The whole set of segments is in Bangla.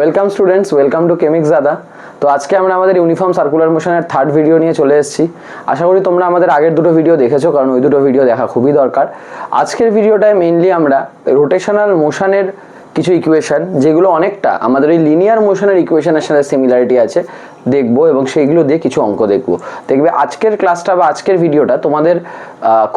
Welcome students welcome to Chemix দাদা তো আজকে আমরা আমাদের ইউনিফর্ম সার্কুলার মোশনের থার্ড ভিডিও নিয়ে চলে এসেছি। আশা করি তোমরা আমাদের আগের দুটো ভিডিও দেখেছ, কারণ ওই দুটো ভিডিও দেখা খুবই দরকার। আজকের ভিডিওটায় মেইনলি আমরা রোটেশনাল মোশনের কিছু ইকুয়েশন যেগুলো অনেকটা আমাদের এই লিনিয়ার মোশনের ইকুয়েশনের সাথে সিমিলারিটি আছে, দেখব এবং সেইগুলো দিয়ে কিছু অঙ্ক দেখব। দেখবে আজকের ক্লাসটা বা আজকের ভিডিওটা তোমাদের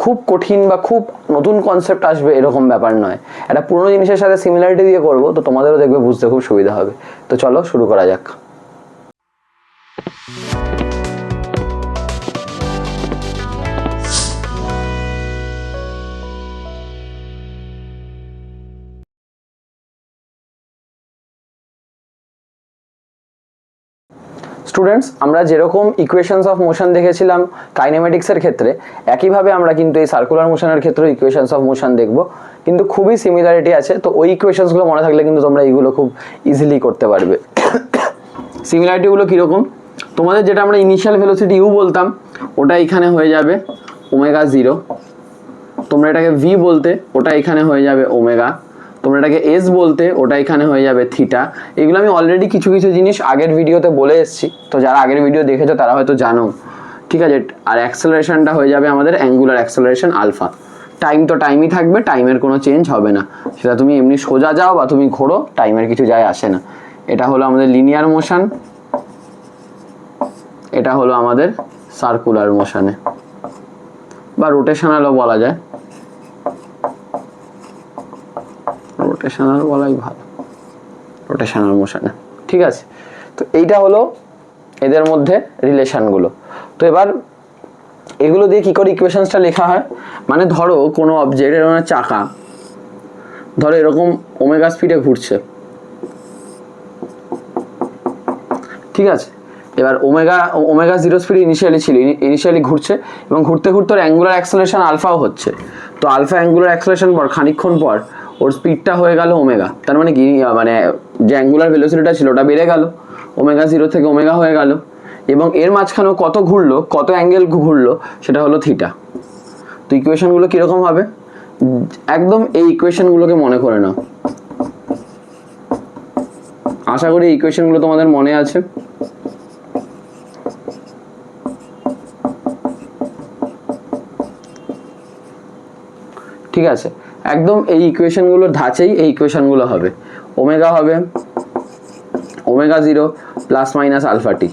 খুব কঠিন বা খুব নতুন কনসেপ্ট আসবে এরকম ব্যাপার নয়। একটা পুরনো জিনিসের সাথে সিমিলারিটি দিয়ে করব, তো তোমাদেরও দেখবে বুঝতে খুব সুবিধা হবে। তো চলো শুরু করা যাক। স্টুডেন্টস আমরা যেরকম ইকুয়েশনস অফ মোশন দেখেছিলাম কাইনেমেটিক্সের ক্ষেত্রে, একইভাবে আমরা কিন্তু এই সার্কুলার মোশনের ক্ষেত্রেও ইকুয়েশনস অফ মোশন দেখব। কিন্তু খুবই সিমিলারিটি আছে, তো ওই ইকুয়েশনসগুলো মনে থাকলে কিন্তু তোমরা এইগুলো খুব ইজিলি করতে পারবে। সিমিলারিটিগুলো কীরকম? তোমাদের যেটা আমরা ইনিশিয়াল ভেলোসিটি ইউ বলতাম, ওটা এখানে হয়ে যাবে ওমেগা জিরো তোমরা এটাকে ভি বলতে, ওটা এখানে হয়ে যাবে ওমেগা তোমরা এটাকে এস বলতে, ওটা এখানে হয়ে যাবে থিটা এগুলো আমি অলরেডি কিছু কিছু জিনিস আগের ভিডিওতে বলে এসেছি। তো যারা আগের ভিডিও দেখেছ, তারা হয়তো জানো। ঠিক আছে? আর অ্যাক্সেলারেশনটা হয়ে যাবে আমাদের অ্যাঙ্গুলার অ্যাক্সেলারেশন আলফা টাইম তো টাইমই থাকবে টাইমের কোনো চেঞ্জ হবে না। সেটা তুমি এমনি সোজা যাও বা তুমি ঘোরো টাইমের কিছু যায় আসে না। এটা হলো আমাদের লিনিয়ার মোশন এটা হলো আমাদের সার্কুলার মোশনে বা রোটেশনালও বলা যায়। রোটেশনাল বলাই ভালো। রোটেশনাল মোশনে ঠিক আছে? তো এইটা হলো এদের মধ্যে রিলেশনগুলো তো এবার এগুলো দিয়ে কি করে ইকুয়েশনসটা লেখা হয়? মানে ধরো কোনো অবজেক্ট একটা চাকা। ধরো এরকম ওমেগা স্পিডে ঘুরছে। ঠিক আছে? এবার omega omega zero speed initially ছিল ইনিশিয়ালি ঘুরছে এবং ঘুরতে ঘুরতে অ্যাঙ্গুলার অ্যাক্সেলেশন আলফাও হচ্ছে। তো আলফা অ্যাঙ্গুলার অ্যাক্সেলেশন পর, খানিকক্ষণ পর ওর স্পিডটা হয়ে গেল ওমেগা। তার মানে কি? মানে যে অ্যাঙ্গুলার ভেলোসিটিটা ছিল, ওটা বেড়ে গেল। ওমেগা জিরো থেকে ওমেগা হয়ে গেল। এবং এর মাঝখানেও কত ঘুরলো, কত অ্যাঙ্গেল ঘুরলো, সেটা হলো থিটা তো ইকুয়েশনগুলো কীরকম হবে? একদম এই ইকুয়েশনগুলোকে মনে করে নাও। আশা করি ইকুয়েশনগুলো তোমাদের মনে আছে। ঠিক আছে? একদম এই ইকুয়েশনগুলোর ধাঁচেই এই ইকুয়েশনগুলো হবে। ওমেগা হবে, omega zero plus minus alpha t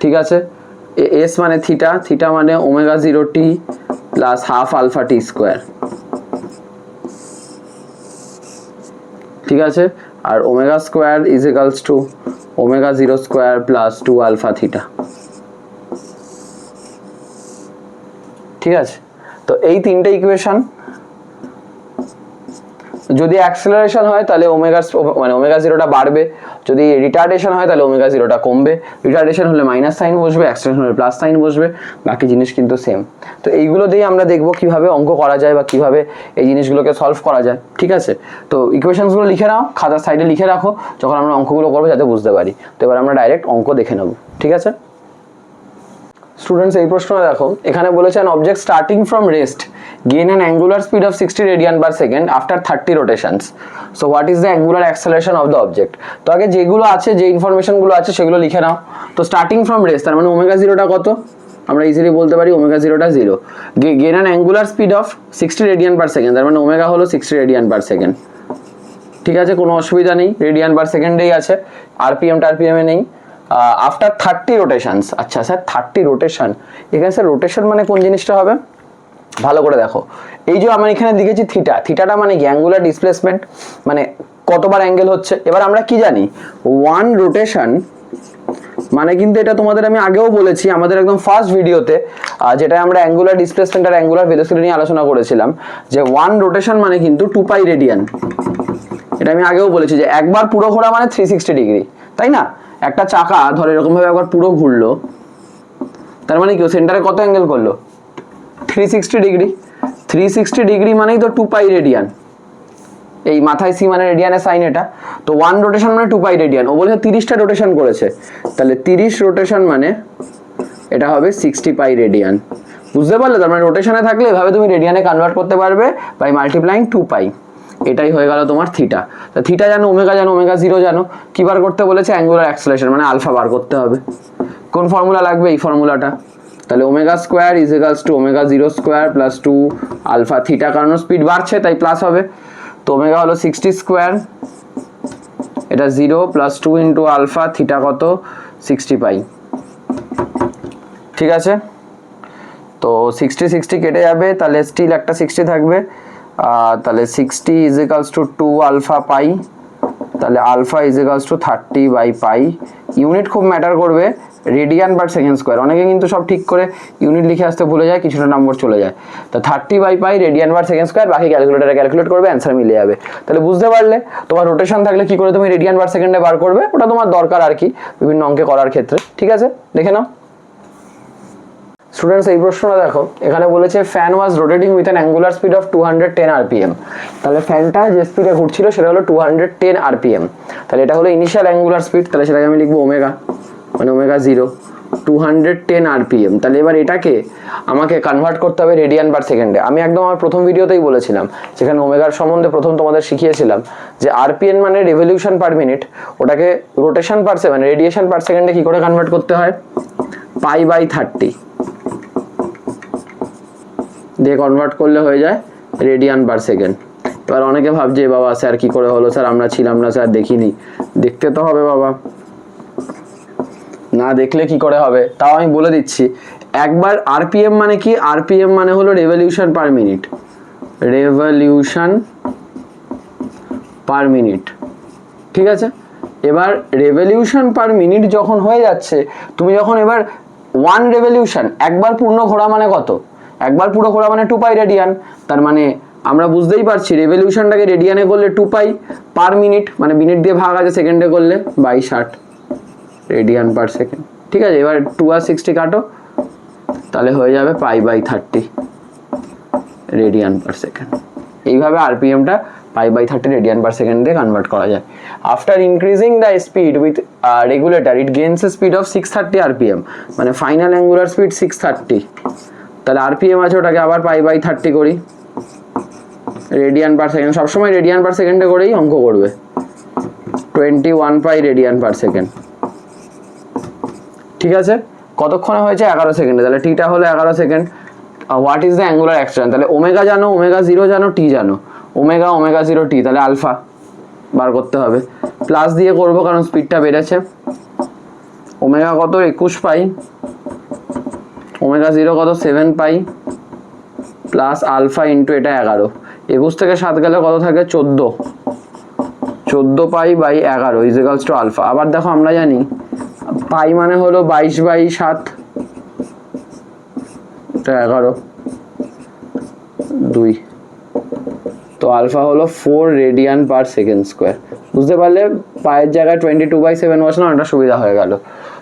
ঠিক আছে? এস মানে থিটা থিটা মানে omega zero t plus half alpha t square ঠিক আছে? আর omega square is equals to omega zero square plus two alpha theta ঠিক আছে? তো এই তিনটে ইকুয়েশন যদি অ্যাক্সেলারেশন হয়, তাহলে ওমেগা মানে ওমেগা জিরোটা বাড়বে। যদি রিটার্ডেশন হয়, তাহলে ওমেগা জিরোটা কমবে। রিটার্ডেশন হলে মাইনাস সাইন বসবে অ্যাক্সেলারেশন হলে প্লাস সাইন বসবে। বাকি জিনিস কিন্তু সেম তো এইগুলো দিয়েই আমরা দেখব কীভাবে অঙ্ক করা যায় বা কীভাবে এই জিনিসগুলোকে সলভ করা যায়। ঠিক আছে? তো ইকুয়েশনসগুলো লিখে নাও, খাতার সাইডে লিখে রাখো। যখন আমরা অঙ্কগুলো করব, যাতে বুঝতে পারি। তো এবার আমরা ডাইরেক্ট অঙ্ক দেখে নেব। ঠিক আছে? স্টুডেন্টস এই প্রশ্নটা দেখো। এখানে বলেছেন object starting from rest gain an angular speed of sixty radian per second after thirty rotations so what is the angular acceleration of the object তো আগে যেগুলো আছে, যে ইনফরমেশনগুলো আছে, সেগুলো লিখে নাও। তো স্টার্টিং ফ্রম রেস্ট তার মানে ওমেগা জিরোটা কত? আমরা ইজিলি বলতে পারি omega জিরোটা zero gain an angular speed of sixty radian per second তার মানে ওমেগা হলো সিক্সটি রেডিয়ান পার সেকেন্ড ঠিক আছে, কোনো অসুবিধা নেই রেডিয়ান পার সেকেন্ডেই আছে। আরপিএম টারপিএমে নেই। আফটার থার্টি রোটেশনস আচ্ছা স্যার থার্টি রোটেশন এখানে স্যার রোটেশন মানে কোন জিনিসটা হবে? ভালো করে দেখো। এই যে আমরা এখানে লিখেছি থিটা থিটাটা মানে অ্যাঙ্গুলার ডিসপ্লেসমেন্ট মানে কতবার অ্যাঙ্গেল হচ্ছে? এবার আমরা কি জানি? ওয়ান রোটেশন মানে কিন্তু এটা তোমাদের আমি আগেও বলেছি, আমাদের একদম ফার্স্ট ভিডিওতে যেটা আমরা অ্যাঙ্গুলার ডিসপ্লেসমেন্ট আর অ্যাঙ্গুলার ভেলোসিটি নিয়ে আলোচনা করেছিলাম, যে ওয়ান রোটেশন মানে কিন্তু টু পাই রেডিয়ান এটা আমি আগেও বলেছি যে একবার পুরো ঘোরা মানে থ্রি সিক্সটি ডিগ্রি তাই না? একটা চাকা, ধর এরকম ভাবে একবার পুরো ঘুরলো। তার মানে কি? সেন্টারে কত অ্যাঙ্গেল করল? Three sixty degree three sixty degree মানেই তো টু পাই রেডিয়ান এই মাথায় সি মানে রেডিয়ানের সাইন এটা। তো ওয়ান রোটেশন মানে টু পাই রেডিয়ান ও বলেছে তিরিশটা রোটেশন করেছে। তাহলে তিরিশ রোটেশন মানে এটা হবে সিক্সটি পাই রেডিয়ান বুঝতে পারলে? তার মানে রোটেশনে থাকলে এভাবে তুমি রেডিয়ানে কনভার্ট করতে পারবে বাই মাল্টিপ্লাইং টু পাই এটাই হয়ে গেল তোমার থিটা তা থিটা জানো ওমেগা জানো ওমেগা জিরো জানো, কী বার করতে বলেছে? অ্যাঙ্গুলার অ্যাক্সেলারেশন মানে আলফা বার করতে হবে। কোন ফর্মুলা লাগবে এই ফর্মুলাটা তাহলে omega square is equals to omega zero square plus two alpha theta কারণ স্পিড বাড়ছে, তাই প্লাস হবে। তো ওমেগা হলো সিক্সটি স্কোয়ার এটা zero plus two into alpha theta কত? সিক্সটি পাই ঠিক আছে? তো সিক্সটি সিক্সটি কেটে যাবে, তাহলে স্টিল একটা সিক্সটি থাকবে। তাহলে sixty is equals to two alpha pi তাহলে alpha is equals to thirty by pi unit খুব ম্যাটার করবে রেডিয়ান বাট সেকেন্ড স্কোয়ার অনেকে কিন্তু সব ঠিক করে ইউনিট লিখে আসতে ভুলে যায়, কিছুটা নম্বর চলে যায়। তো thirty by pi radian but second square বাকি ক্যালকুলেটারে ক্যালকুলেট করবে অ্যান্সার মিলে যাবে। তাহলে বুঝতে পারলে তোমার রোটেশন থাকলে কি করে তুমি রেডিয়ান বাট সেকেন্ডে বার করবে, ওটা তোমার দরকার আর কি, বিভিন্ন অঙ্কে করার ক্ষেত্রে। ঠিক আছে? দেখে নাও। স্টুডেন্টস এই প্রশ্নটা দেখো। এখানে বলেছে fan was rotating with an angular speed of two hundred ten RPM তাহলে ফ্যানটা যে স্পিডে ঘুরছিল, সেটা হলো টু হান্ড্রেড টেন আরপিএম তাহলে এটা হলো ইনিশিয়াল অ্যাঙ্গুলার স্পিড তাহলে সেটাকে আমি লিখব ওমেগা মানে omega zero two hundred ten RPM তাহলে এবার এটাকে আমাকে কনভার্ট করতে হবে রেডিয়ান পার সেকেন্ডে আমি একদম আমার প্রথম ভিডিওতেই বলেছিলাম, যেখানে ওমেগার সম্বন্ধে প্রথম তোমাদের শিখিয়েছিলাম, যে আরপিএন মানে রেভলিউশন পার মিনিট ওটাকে rotation per second radiation per সেকেন্ডে কি করে কনভার্ট করতে হয়? পাই বাই থার্টি দিয়ে কনভার্ট করলে হয়ে যায় রেডিয়ান পার সেকেন্ড এবার অনেকে ভাবছে বাবা, স্যার কি করে হলো? স্যার, আমরা ছিলাম না, স্যার, দেখিনি। দেখতে তো হবে বাবা। না দেখলে কি করে হবে? তাও আমি বলে দিচ্ছি, একবার আরপিএম মানে কি? আরপিএম মানে হলো revolution per minute revolution per minute ঠিক আছে? এবার রেভলিউশন পার মিনিট যখন হয়ে যাচ্ছে, তুমি যখন এবার ওয়ান রেভলিউশন একবার পূর্ণ ঘোরা মানে কত? একবার পুরো ঘোরা মানে টু পাই রেডিয়ান তার মানে আমরা বুঝতেই পারছি রেভলিউশনটাকে রেডিয়ানে করলে টু পাই পার মিনিট মানে মিনিট দিয়ে ভাগ আছে সেকেন্ডে করলে বাই ষাট রেডিয়ান পার সেকেন্ড ঠিক আছে, এবার টু আর সিক্সটি কাটো, তাহলে হয়ে যাবে pi by thirty radian per second এইভাবে আরপিএমটা pi by thirty radian per second দিয়ে কনভার্ট করা যায়। After increasing the speed with regulator it gains a speed of six thirty RPM মানে final angular speed six thirty তাহলে আরপিএম আছে ওটাকে আবার পাই বাই থার্টি করি। রেডিয়ান পার সেকেন্ড সবসময় রেডিয়ান পার সেকেন্ডে করেই অঙ্ক করবে। Twenty one pi radian per second ঠিক আছে? কতক্ষণে হয়েছে? এগারো সেকেন্ডে তাহলে টিটা হলো এগারো second what is the angular action তাহলে ওমেগা জানো ওমেগা জিরো জানো টি জানো। ওমেগা ওমেগা জিরো টি তাহলে আলফা বার করতে হবে। প্লাস দিয়ে করব কারণ স্পিডটা বেড়েছে। ওমেগা কত? একুশ পাই ওমেগা জিরো কত? Seven pi plus alpha into এটা এগারো। একুশ থেকে সাত গেলে কত থাকে? চোদ্দ। চোদ্দ পাই বাই এগারো ইজিকালস টু আলফা আবার দেখো আমরা জানি, পাই মানে হলো বাইশ বাই সাত। এগারো। দুই। তো আলফা হলো four radian per second square. বুঝতে পারলে পায়ের জায়গায় টোয়েন্টি টু বাই সেভেন বসানো অনেকটা সুবিধা হয়ে গেল।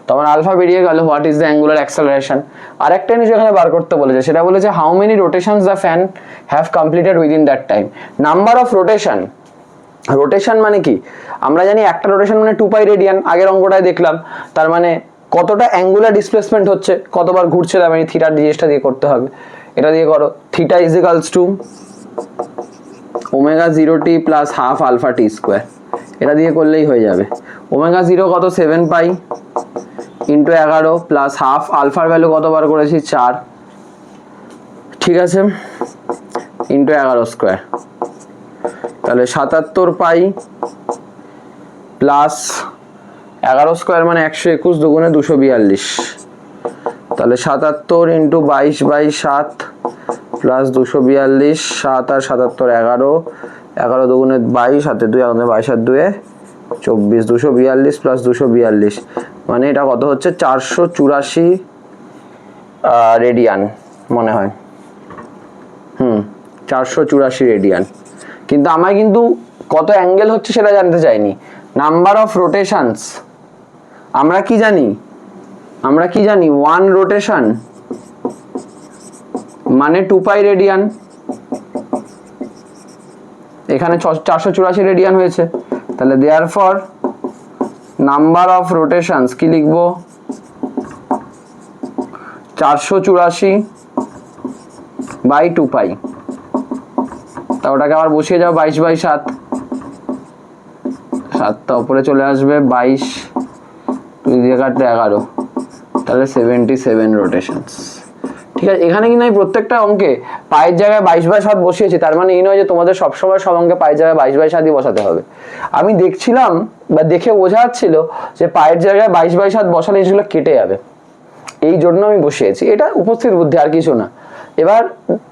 তখন আলফা বেরিয়ে গেল what is the angular acceleration আর একটা জিনিস এখানে বার করতে বলেছে, সেটা বলেছে how many rotations the fan have completed within that time number of rotation rotation মানে কি? আমরা জানি একটা রোটেশন মানে টু পাই রেডিয়ান আগের অঙ্কটায় দেখলাম, তার মানে কতটা অ্যাঙ্গুলার ডিসপ্লেসমেন্ট হচ্ছে, কতবার ঘুরছে তার মানে থিটার জিনিসটা দিয়ে করতে হবে। এটা দিয়ে করো theta is equals to omega zero t plus half alpha t square এটা দিয়ে করলেই হয়ে যাবে। ওমেগা জিরো কত? সেভেন পাই ইন্টু এগারো প্লাস হাফ আলফার ভ্যালু কতবার করেছি? চার। ঠিক আছে? ইন্টু এগারো স্কোয়ার তাহলে সাতাত্তর পাই প্লাস এগারো স্কোয়ার মানে একশো একুশ দুগুণে দুশো বিয়াল্লিশ। তাহলে সাতাত্তর ইন্টু বাইশ বাই সাত প্লাস দুশো বিয়াল্লিশ, সাত আর সাতাত্তর এগারো। এগারো দুগুণে বাইশ হাতে দুই এগারো বাইশ আর দুয়ে চব্বিশ। দুশো বিয়াল্লিশ প্লাস দুশো বিয়াল্লিশ। মানে এটা কত হচ্ছে? চারশো চুরাশি রেডিয়ান মনে হয়। হুম, চারশো চুরাশি রেডিয়ান কিন্তু আমায় কিন্তু কত অ্যাঙ্গেল হচ্ছে সেটা জানতে চাইনি। নাম্বার অফ রোটেশনস আমরা কি জানি? আমরা কি জানি? ওয়ান রোটেশন মানে টু পাই রেডিয়ান এখানে চারশো চুরাশি রেডিয়ান হয়েছে। তাহলে therefore number of rotations কি লিখব? চারশো চুরাশি বাই টু পাই তা ওটাকে আবার বসিয়ে যাও, বাইশ বাই সাত। সাতটা উপরে চলে আসবে, বাইশ। দুই দিয়ে কাটলে এগারো। তাহলে সেভেন্টি সেভেন রোটেশনস ঠিক আছে, এখানে কিন্তু আমি প্রত্যেকটা অঙ্কে পায়ের জায়গায় বাইশ বাই সাত বসিয়েছি, তার মানে এই নয় যে তোমাদের সবসময় সব অঙ্কে পায়ের জায়গায় বাইশ বাই সাতই বসাতে হবে। আমি দেখছিলাম বা দেখে বোঝা যাচ্ছিল যে পায়ের জায়গায় বাইশ বাই সাত বসালে জিনিসগুলো কেটে যাবে। এই জন্য আমি বসিয়েছি। এটা উপস্থিত বুদ্ধি, আর কিছু না। এবার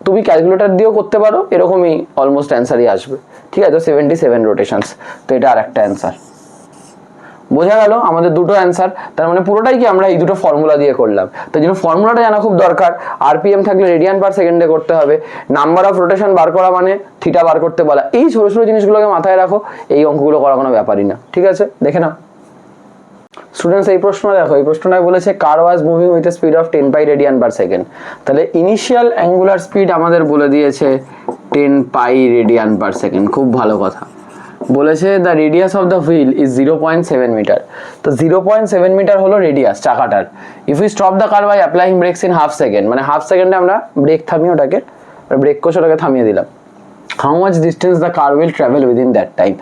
তুমি ক্যালকুলেটর দিয়েও করতে পারো, এরকমই অলমোস্ট অ্যান্সারই আসবে। ঠিক আছে, তো সেভেন্টি সেভেন রোটেশনস তো এটা আর একটা অ্যান্সার বোঝা গেল আমাদের দুটো অ্যান্সার তার মানে পুরোটাই কি আমরা এই দুটো ফর্মুলা দিয়ে করলাম। তো জন্য ফর্মুলাটা জানা খুব দরকার আরপিএম থাকলে রেডিয়ান পার সেকেন্ডে করতে হবে নাম্বার অফ রোটেশন বার করা মানে থিটা বার করতে বলা। এই ছোটো ছোটো জিনিসগুলোকে মাথায় রাখো, এই অঙ্কগুলো করা কোনো ব্যাপারই না। ঠিক আছে? দেখে নাও। স্টুডেন্টস এই প্রশ্ন দেখো, এই প্রশ্নটায় বলেছে car was moving with speed of ten pi radian per second তাহলে ইনিশিয়াল অ্যাঙ্গুলার স্পিড আমাদের বলে দিয়েছে ten pi radian per second খুব ভালো কথা। বলেছে the radius of the wheel is zero point seven metre তো জিরো পয়েন্ট সেভেন মিটার হলো radius চাকাটার। If you stop the car by applying brakes in half second মানে হাফ সেকেন্ডে আমরা ব্রেক থামিয়ে ওটাকে ব্রেক কোষ ওটাকে থামিয়ে দিলাম। How much distance the car will travel within that time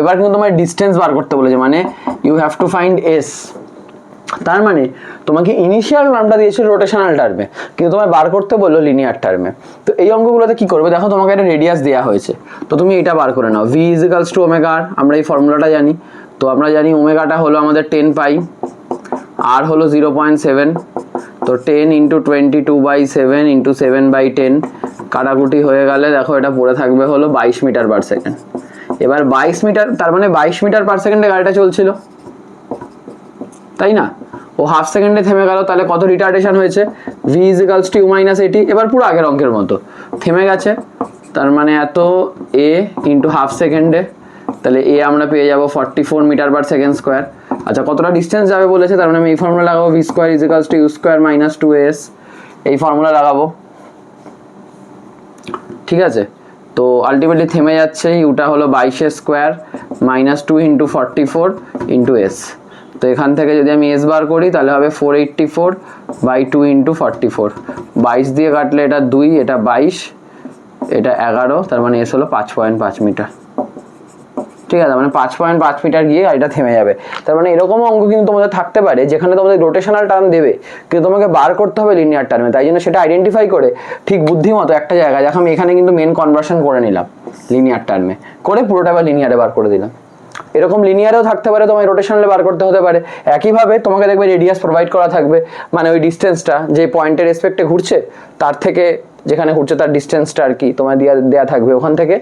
এবার কিন্তু তোমার ডিস্টেন্স বার করতে বলেছে মানে you have to find s তার মানে তোমাকে ইনিশিয়াল নামটা দিয়েছিল রোটেশনাল টার্মে কিন্তু তোমায় বার করতে বলল লিনিয়ার টার্মে তো এই অঙ্কগুলোতে কি করবে? দেখো তোমাকে একটা রেডিয়াস দেওয়া হয়েছে। তো তুমি এটা বার করে নাও। ভি ইজিক্যালস টু ওমেগার আমরা এই ফর্মুলাটা জানি। তো আমরা জানি ওমেগাটা হলো আমাদের টেন পাই আর হলো জিরো পয়েন্ট সেভেন তো ten into twenty two by seven into seven by ten কাটাকুটি হয়ে গেলে দেখো এটা পড়ে থাকবে হলো বাইশ মিটার পার সেকেন্ড এবার বাইশ মিটার, তার মানে বাইশ মিটার পার সেকেন্ডে গাড়িটা চলছিল। তাই না? ও হাফ সেকেন্ডে থেমে গেল, তাহলে কত রিটার্ডেশন হয়েছে? ভি ইজিক্যালস টু মাইনাস এটি এবার পুরো আগের অঙ্কের মতো। থেমে গেছে, তার মানে এত এ ইন্টু হাফ সেকেন্ডে তাহলে এ আমরা পেয়ে যাব forty four metre per second square আচ্ছা কতটা ডিস্টেন্স যাবে বলেছে? তার মানে আমি এই ফর্মুলা লাগাবো v square equals to u square minus two s এই ফর্মুলা লাগাবো। ঠিক আছে? তো আলটিমেটলি থেমে যাচ্ছে ইউটা হলো বাইশের square minus two into forty four into s তো এখান থেকে যদি আমি এস বার করি, তাহলে হবে four eighty four by two into forty four বাইশ দিয়ে কাটলে এটা দুই, এটা বাইশ, এটা এগারো, তার মানে এস হলো পাঁচ পয়েন্ট পাঁচ মিটার। ঠিক আছে মানে পাঁচ পয়েন্ট পাঁচ মিটার গিয়ে গাড়িটা থেমে যাবে। তার মানে এরকমও অঙ্ক কিন্তু তোমাদের থাকতে পারে, যেখানে তোমাদের রোটেশনাল টার্ম দেবে, কিন্তু তোমাকে বার করতে হবে লিনিয়ার টার্মে তাই জন্য সেটা আইডেন্টিফাই করে ঠিক বুদ্ধিমতো একটা জায়গায়, দেখো আমি এখানে কিন্তু মেন কনভার্সন করে নিলাম লিনিয়ার টার্মে করে পুরোটা আবার লিনিয়ারে বার করে দিলাম। এরকম লিনিয়ারেও থাকতে পারে, তোমায় রোটেশনালে বার করতে হতে পারে। একইভাবে তোমাকে দেখবে রেডিয়াস প্রোভাইড করা থাকবে মানে ওই ডিস্টেন্সটা যে পয়েন্টের রেসপেক্টে ঘুরছে, তার থেকে যেখানে ঘুরছে তার ডিস্টেন্সটা আর কি তোমার দেওয়া দেওয়া থাকবে। ওখান থেকে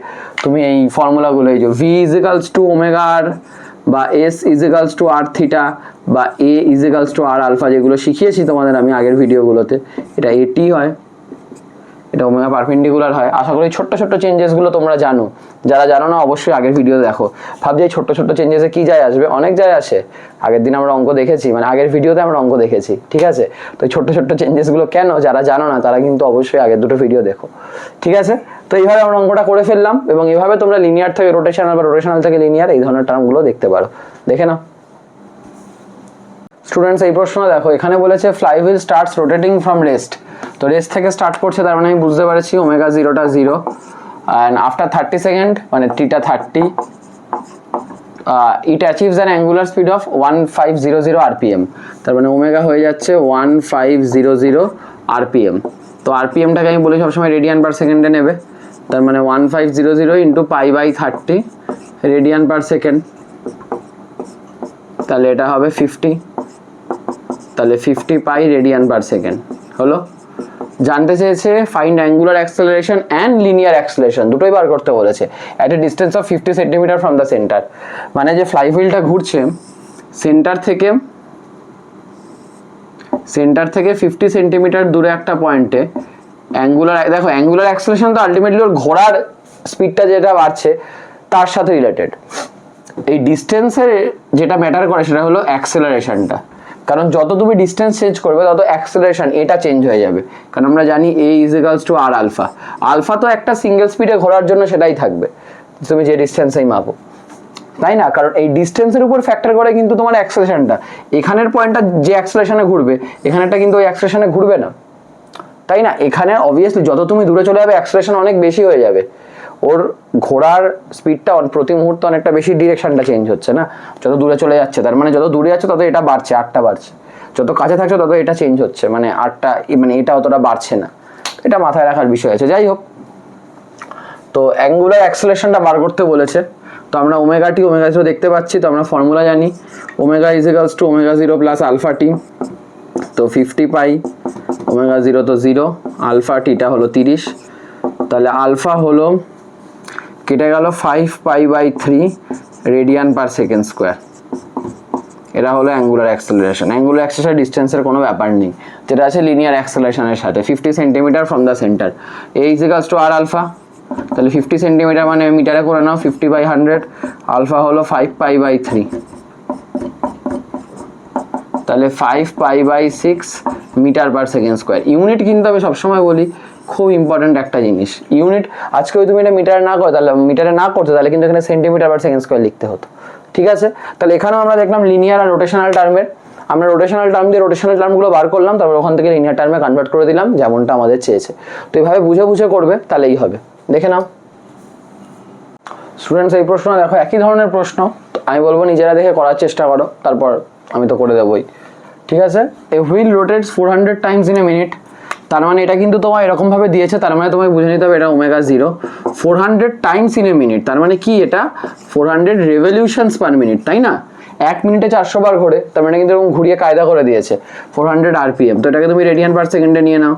তুমি এই ফর্মুলাগুলো এই যে ভি ইজিক্যালস টু ওমেগার বা s equals to r theta বা a equals to R alpha যেগুলো শিখিয়েছি তোমাদের আমি আগের ভিডিওগুলোতে এটা এটি হয়। এটা ওমেগা পারপেন্ডিকুলার হয়। আশা করি ছোট্ট ছোট্ট চেঞ্জেসগুলো তোমরা জানো। যারা জানো না, অবশ্যই আগের ভিডিও দেখো। ভাবছি ছোট্ট ছোট্ট চেঞ্জেসে কি যায় আসবে? অনেক যায় আসে। আগের দিন আমরা অঙ্ক দেখেছি মানে আগের ভিডিওতে আমরা অঙ্ক দেখেছি, ঠিক আছে? তো ছোট্ট ছোট্ট চেঞ্জেসগুলো কেন, যারা জানো না, তারা কিন্তু অবশ্যই আগের দুটো ভিডিও দেখো, ঠিক আছে? তো এইভাবে আমরা অঙ্কটা করে ফেললাম, এবং এইভাবে তোমরা লিনিয়ার থেকে রোটেশনাল বা রোটেশনাল থেকে লিনিয়ার এই ধরনের টার্মগুলো দেখতে পারো। দেখে নাও। স্টুডেন্টস এই প্রশ্ন দেখো, এখানে বলেছে fly wheel starts rotating from rest তো রেস থেকে স্টার্ট করছে, তার মানে আমি বুঝতে পারছি omega জিরোটা zero and after thirty second মানে টিটা thirty it achieves an angular speed of one five zero zero RPM তার মানে ওমেগা হয়ে যাচ্ছে one five zero zero RPM তো আরপিএমটাকে আমি বলি সবসময় রেডিয়ান পার সেকেন্ডে নেবে। তার মানে one five zero zero into pi by thirty radian per second তাহলে এটা হবে ফিফটি তাহলে fifty pi radian per second হলো? জানতে চেয়েছে find angular acceleration and linear acceleration দুটোই বার করতে বলেছে। At a distance of fifty centimetre from the centre মানে যে ফ্লাই হুইলটা ঘুরছে সেন্টার থেকে সেন্টার থেকে ফিফটি সেন্টিমিটার দূরে একটা পয়েন্টে অ্যাঙ্গুলার দেখো অ্যাঙ্গুলার অ্যাক্সেলারেশন তো আলটিমেটলি ওর ঘোরার স্পিডটা যেটা বাড়ছে, তার সাথে রিলেটেড এই ডিস্টেন্সের যেটা ম্যাটার করে সেটা হলো অ্যাক্সেলারেশনটা কারণ যত তুমি ডিস্টেন্স চেঞ্জ করবে, তত অ্যাক্সেলারেশন এটা চেঞ্জ হয়ে যাবে। কারণ আমরা জানি a equals to r alpha alpha তো একটা সিঙ্গেল স্পিডে ঘোরার জন্য সেটাই থাকবে। তুমি যে ডিস্টেন্সেই মাপো। তাই না? কারণ এই ডিস্টেন্সের উপর ফ্যাক্টর করে কিন্তু তোমার অ্যাক্সেলেশনটা এখানের পয়েন্টটা যে অ্যাক্সেলেশনে ঘুরবে, এখানেরটা কিন্তু ওই অ্যাক্সেলেশনে ঘুরবে না। তাই না? এখানে অবভিয়াসলি যত তুমি দূরে চলে যাবে অ্যাক্সেলেশন অনেক বেশি হয়ে যাবে। ওর ঘোরার স্পিডটা প্রতি মুহূর্তে অনেকটা বেশি ডিরেকশনটা চেঞ্জ হচ্ছে না? যত দূরে চলে যাচ্ছে, তার মানে যত দূরে যাচ্ছে তত এটা বাড়ছে, আটটা বাড়ছে। যত কাছে থাকছে, তত এটা চেঞ্জ হচ্ছে মানে আটটা মানে এটা অতটা বাড়ছে না। এটা মাথায় রাখার বিষয় আছে। যাই হোক, তো অ্যাঙ্গুলার অ্যাক্সেলেশনটা বার করতে বলেছে। তো আমরা ওমেগা টি ওমেগা জিরো দেখতে পাচ্ছি, তো আমরা ফর্মুলা জানি। Omega equals to omega zero plus alpha t তো ফিফটি পাই ওমেগা জিরো তো জিরো আলফা টিটা হলো তিরিশ। তাহলে আলফা হলো কেটে গেল five pi by three radian per second square এটা হলো অ্যাঙ্গুলার অ্যাক্সেলারেশন অ্যাঙ্গুলার অ্যাক্সেলারেশন ডিস্টেন্সের কোনো ব্যাপার নেই। যেটা আছে লিনিয়ার অ্যাক্সেলারেশনের সাথে। Fifty centimetre from the centre a equals to r alpha তাহলে ফিফটি সেন্টিমিটার মানে মিটারে করে নাও ফিফটি বাই হান্ড্রেড আলফা হলো ফাইভ পাই বাই থ্রি তাহলে five pi by six metre per second square unit কিন্তু আমি সবসময় বলি। খুব ইম্পর্ট্যান্ট একটা জিনিস। ইউনিট আজকে তুমি এটা মিটারে না করো, তাহলে মিটারে না করতে, তাহলে কিন্তু এখানে সেন্টিমিটার পার সেকেন্ড স্কোয়ার লিখতে হতো। ঠিক আছে? তাহলে এখানেও আমরা দেখলাম লিনিয়ার আর রোটেশনাল টার্মের আমরা রোটেশনাল টার্ম দিয়ে রোটেশনাল টার্মগুলো বার করলাম, তারপর ওখান থেকে লিনিয়ার টার্মে কনভার্ট করে দিলাম, যেমনটা আমাদের চেয়েছে। তো এইভাবে বুঝে বুঝে করবে, তাহলেই হবে। দেখে নাও। স্টুডেন্টস এই প্রশ্ন দেখো, একই ধরনের প্রশ্ন। আমি বলব, নিজেরা দেখে করার চেষ্টা করো, তারপর আমি তো করে দেবোই। ঠিক আছে? A wheel rotates four hundred times in a minute তার মানে এটা কিন্তু তোমার এরকমভাবে দিয়েছে, তার মানে তোমায় বুঝে নিতে হবে এটা omega zero four hundred times in a minute তার মানে কি এটা? Four hundred revolutions per minute তাই না? এক মিনিটে চারশো বার ঘোরে, তার মানে কিন্তু এরকম ঘুরিয়ে কায়দা করে দিয়েছে। ফোর হান্ড্রেড আরপিএম তো এটাকে তুমি রেডিয়ান পার সেকেন্ডে নিয়ে নাও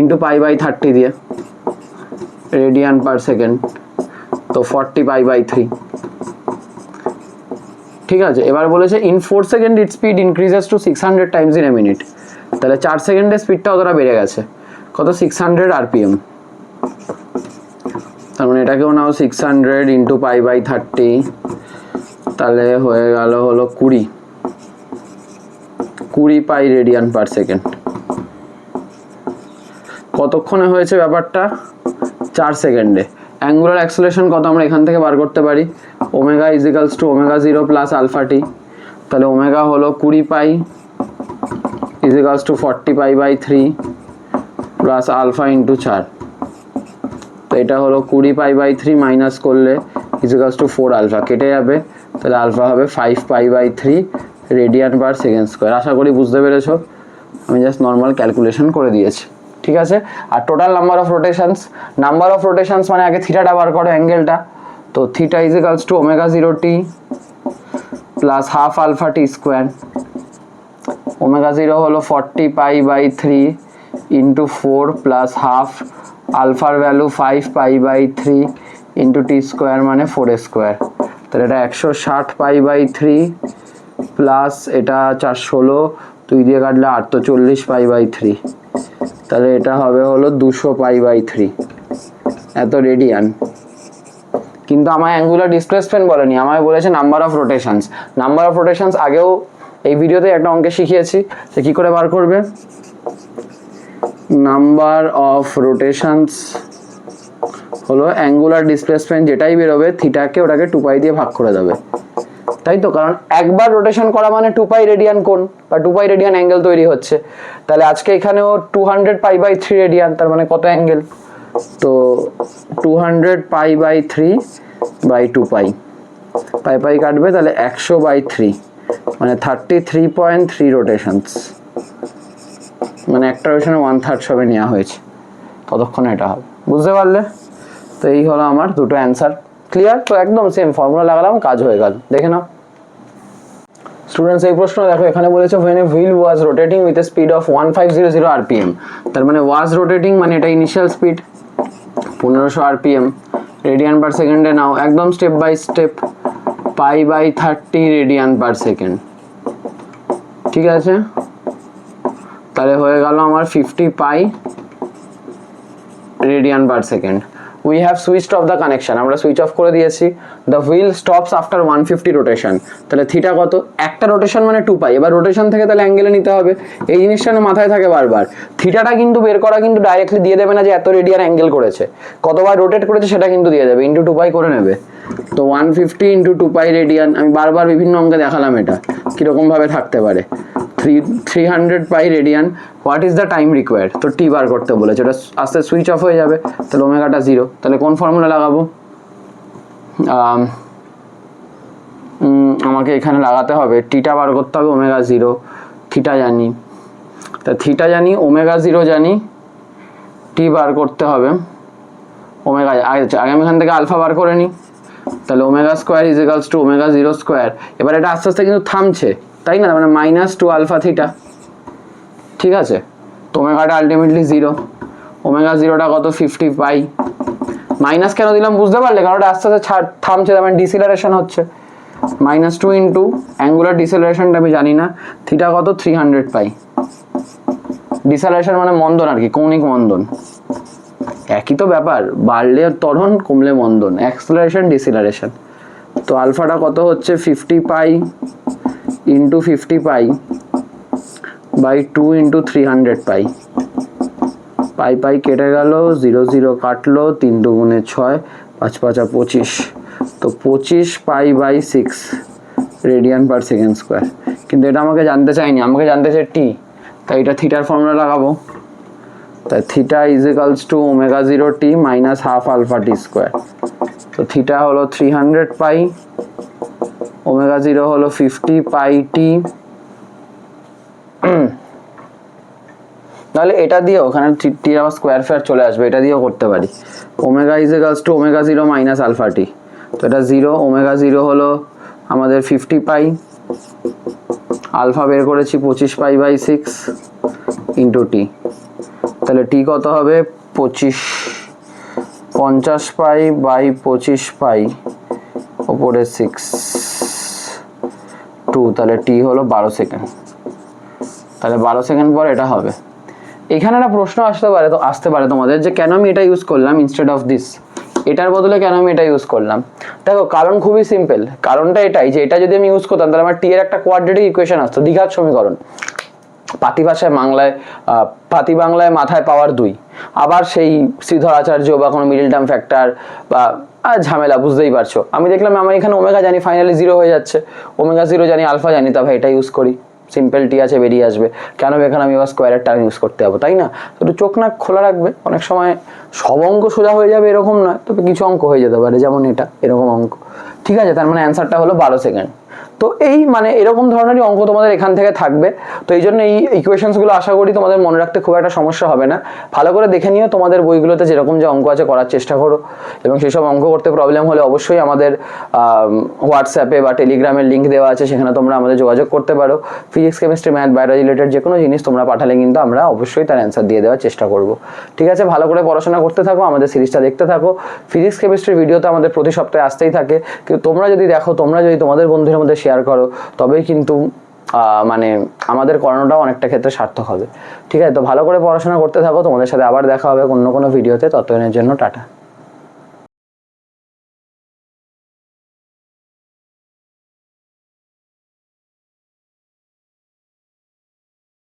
ইন্টু পাই বাই থার্টি দিয়ে। রেডিয়ান পার সেকেন্ড তো ফর্টি পাই বাই থ্রি ঠিক আছে, এবার বলেছে in four second it speed increases to six hundred times in a minute তাহলে চার সেকেন্ডের স্পিডটা অতটা বেড়ে গেছে। কত? সিক্স হান্ড্রেড আরপিএম তার মানে এটাকেও নাও six hundred into pi by thirty তাহলে হয়ে গেল হলো কুড়ি। কুড়ি পাই রেডিয়ান পার সেকেন্ড কতক্ষণে হয়েছে ব্যাপারটা? চার সেকেন্ডে অ্যাঙ্গুলার অ্যাক্সেলেশন কত আমরা এখান থেকে বার করতে পারি? Omega is equals to omega zero plus alpha t তাহলে ওমেগা হলো কুড়ি pi is equals to forty pi by three plus alpha into চার তো এটা হলো কুড়ি পাই বাই থ্রি মাইনাস করলে ইজিক্যালস টু ফোর আলফা কেটে যাবে। তাহলে আলফা হবে five pi by three radian per second square আশা করি বুঝতে পেরেছ। আমি জাস্ট নর্মাল ক্যালকুলেশন করে দিয়েছি। ঠিক আছে? আর total number of rotations number of rotations মানে আগে থিটাটা বার করো অ্যাঙ্গেলটা তো theta is equals to omega zero t plus half alpha t square omega zero হলো forty pi by three into four plus half আলফার value five pi by three into t square মানে ফোর স্কোয়ার তাহলে এটা একশো ষাট পাই বাই থ্রি প্লাস এটা চার ষোলো, দুই দিয়ে কাটলে আট চল্লিশ পাই বাই থ্রি তাহলে এটা হবে হলো দুশো পাই বাই থ্রি এত রেডিয়ান কিন্তু আমায় অ্যাঙ্গুলার ডিসপ্লেসমেন্ট বলেনি, আমায় বলেছে number of rotations number of rotations আগেও এই ভিডিওতে একটা অঙ্কে শিখিয়েছি সে কী করে বার করবে? নাম্বার অফ রোটেশনস হলো অ্যাঙ্গুলার ডিসপ্লেসমেন্ট যেটাই বেরোবে, থিটাকে ওটাকে টু পাই দিয়ে ভাগ করে দেবে। তাই তো? কারণ একবার রোটেশন করা মানে টু পাই রেডিয়ান কোণ বা টু পাই রেডিয়ান অ্যাঙ্গেল তৈরি হচ্ছে। তাহলে আজকে এখানেও two hundred pi by three radian তার মানে কত অ্যাঙ্গেল তো two hundred pi by three by two pi pi pi কাটবে তাহলে একশো বাই থ্রি মানে thirty three point three rotations মানে একটা রোটেশনে ওয়ান থার্ড সবে নেওয়া হয়েছে। ততক্ষণে এটা হবে? বুঝতে পারলে? তো এই হলো আমার দুটো অ্যান্সার ক্লিয়ার তো একদম সেম ফর্মুলা লাগালাম, কাজ হয়ে গেল। দেখে নাও। স্টুডেন্টস এই প্রশ্ন দেখো, এখানে বলেছে, when a wheel was rotating with a speed of 1500 rpm তার মানে ওয়াজ রোটেটিং মানে এটা ইনিশিয়াল স্পিড পনেরোশো আরপিএম রেডিয়ান পার সেকেন্ডে নাও, একদম step by step pi by thirty radian per second ঠিক আছে? তাহলে হয়ে গেল আমার fifty pi radian per second we have switched off the connection আমরা সুইচ অফ করে দিয়েছি। The wheel stops after one fifty rotation তাহলে থিটা কত? একটা রোটেশন মানে টু পাই এবার রোটেশন থেকে তাহলে অ্যাঙ্গেলে নিতে হবে। এই জিনিসটা না মাথায় থাকে বারবার। থিটাটা কিন্তু বের করা কিন্তু ডাইরেক্টলি দিয়ে দেবে না যে এত রেডিয়ান অ্যাঙ্গেল করেছে। কতবার রোটেট করেছে সেটা কিন্তু দিয়ে দেবে। ইন্টু টু পাই করে নেবে। তো one fifty into two pi radian আমি বারবার বিভিন্ন অঙ্কে দেখালাম এটা। কীরকমভাবে থাকতে পারে। Three three hundred pi radian what is the time required তো টি বার করতে বলেছে ওটা আস্তে সুইচ অফ হয়ে যাবে, তাহলে ওমেগাটা জিরো তাহলে কোন ফর্মুলা লাগাবো? আমাকে এখানে লাগাতে হবে টিটা বার করতে হবে ওমেগা জিরো থিটা জানি। তা থিটা জানি ওমেগা জিরো জানি টি বার করতে হবে ওমেগা আচ্ছা আগে আমি এখান থেকে আলফা বার করে নিই, তাহলে omega square is equals to omega zero square এবার এটা আস্তে আস্তে কিন্তু থামছে। তাই না? মানে মাইনাস টু আলফা থিটা ঠিক আছে? ওমেগাটা আলটিমেটলি জিরো ওমেগা জিরোটা কত? ফিফটি পাই মাইনাস কেন দিলাম বুঝতে পারলে? কারণ ওটা আস্তে আস্তে ছাড়, থামছে, তার মানে ডিসিলারেশন হচ্ছে। মাইনাস টু ইন্টু অ্যাঙ্গুলার ডিসেলারেশনটা আমি জানি না। থিটা কত? থ্রি হান্ড্রেড পাই ডিসেলারেশন মানে মন্দন আর কি, কৌণিক মন্দন। একই তো ব্যাপার, বাড়লে ত্বরণ, কমলে মন্দন। অ্যাক্সেলারেশন ডিসিলারেশন তো আলফাটা কত হচ্ছে? Fifty pi into fifty pi by two into three hundred pi pi pi কেটে গেল জিরো জিরো কাটলো, তিন দুগুণে ছয়, পাঁচ পাঁচা পঁচিশ। তো পঁচিশ pi by six radian per second square কিন্তু এটা আমাকে জানতে চাইনি, আমাকে জানতে চাই টি তাই এটা থিটার ফর্মুলা লাগাবো। তাই theta is equals to omega zero t minus half alpha t square তো থিটা হলো three hundred pi omega zero হলো ফিফটি পাই টি তাহলে এটা দিয়েও ওখানে টি আবার স্কোয়ার ফেয়ার চলে আসবে, এটা দিয়েও করতে পারি। Omega is equals to omega zero minus alpha t তো এটা জিরো, ওমেগা জিরো হলো আমাদের ফিফটি পাই। আলফা বের করেছি পঁচিশ pi by six into t তাহলে টি কত হবে? পঁচিশ, পঞ্চাশ পাই বাই পঁচিশ পাই, ওপরে সিক্স টু তাহলে টি হলো বারো সেকেন্ড তাহলে বারো সেকেন্ড পর এটা হবে। এখানে একটা প্রশ্ন আসতে পারে তো আসতে পারে তোমাদের যে কেন আমি এটা ইউজ করলাম ইনস্টেড অফ দিস এটার বদলে কেন আমি এটা ইউজ করলাম? দেখো, কারণ খুবই সিম্পল কারণটা এটাই যে এটা যদি আমি ইউজ করতাম, তাহলে আমার টি এর একটা কোয়াড্রেটিক ইকুয়েশন আসতো দ্বিঘাত সমীকরণ। পাতি ভাষায় বাংলায় পাতি বাংলায় মাথায় পাওয়ার দুই। আবার সেই শ্রীধর আচার্য বা কোনো মিডিল টার্ম ফ্যাক্টর বা আহ, ঝামেলা বুঝতেই পারছ। আমি দেখলাম আমার এখানে ওমেগা জানি ফাইনালি জিরো হয়ে যাচ্ছে। ওমেগা জিরো জানি আলফা জানি তবে এটা ইউজ করি। সিম্পল টি আছে বেরিয়ে আসবে। কেন এখানে আমি আবার স্কোয়ারের টার্ম ইউজ করতে যাব তাই না? তো একটু চোখ নাক খোলা রাখবে। অনেক সময় সব অঙ্ক সোজা হয়ে যাবে এরকম নয় তবে কিছু অঙ্ক হয়ে যেতে পারে যেমন এটা এরকম অঙ্ক। ঠিক আছে তার মানে অ্যান্সারটা হলো বারো সেকেন্ড তো এই মানে এরকম ধরনেরই অঙ্ক তোমাদের এখান থেকে থাকবে। তো এই জন্য এই ইকুয়েশনসগুলো আশা করি তোমাদের মনে রাখতে খুব একটা সমস্যা হবে না। ভালো করে দেখে নিও তোমাদের বইগুলোতে যেরকম যে অঙ্ক আছে করার চেষ্টা করো। এবং সেসব অঙ্ক করতে প্রবলেম হলে অবশ্যই আমাদের হোয়াটসঅ্যাপে বা টেলিগ্রামের লিঙ্ক দেওয়া আছে। সেখানে তোমরা আমাদের যোগাযোগ করতে পারো। Physics chemistry math biology related যে কোনো জিনিস তোমরা পাঠালে কিন্তু আমরা অবশ্যই তার অ্যান্সার দিয়ে দেওয়ার চেষ্টা করব। ঠিক আছে, ভালো করে পড়াশোনা করতে থাকো, আমাদের সিরিজটা দেখতে থাকো। ফিজিক্স কেমিস্ট্রির ভিডিও তো আমাদের প্রতি সপ্তাহে আসতেই থাকে। কিন্তু তোমরা যদি দেখো, তোমরা যদি তোমাদের বন্ধুদের মধ্যে শেয়ার করো, তবেই কিন্তু মানে আমাদের করানোটাও অনেকটা ক্ষেত্রে সার্থক হবে। ঠিক আছে? তো ভালো করে পড়াশোনা করতে থাকো। তোমাদের সাথে আবার দেখা হবে অন্য কোনো ভিডিওতে ততদিনের জন্য টাটা।